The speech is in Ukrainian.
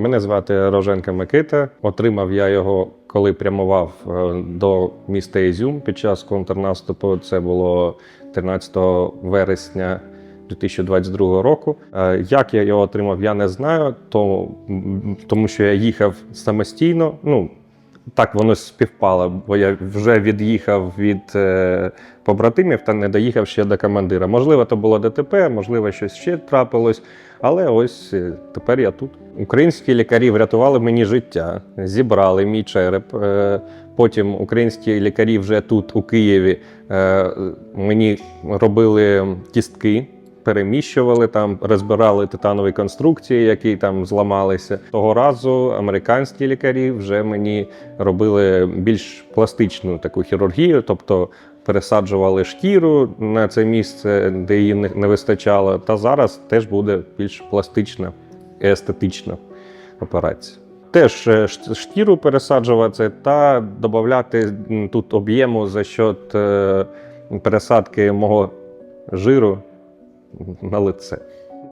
Мене звати Роженка Микита. Отримав я його, коли прямував е, до міста Ізюм під час контрнаступу. Це було 13 вересня 2022 року. Е, Як я його отримав, я не знаю, то, тому що я їхав самостійно. Ну, так воно співпало, бо я вже від'їхав від е, побратимів та не доїхав ще до командира. Можливо, то було ДТП, можливо, щось ще трапилось. Але ось е, тепер я тут. Українські лікарі врятували мені життя, зібрали мій череп. Е, Потім українські лікарі вже тут, у Києві, е, мені робили кістки. Переміщували там, розбирали титанові конструкції, які там зламалися. Того разу американські лікарі вже мені робили більш пластичну таку хірургію, тобто пересаджували шкіру на це місце, де її не вистачало. Та зараз теж буде більш пластична і естетична операція. Теж е, шкіру пересаджувати та додати тут об'єму за счет е, пересадки мого жиру на лице.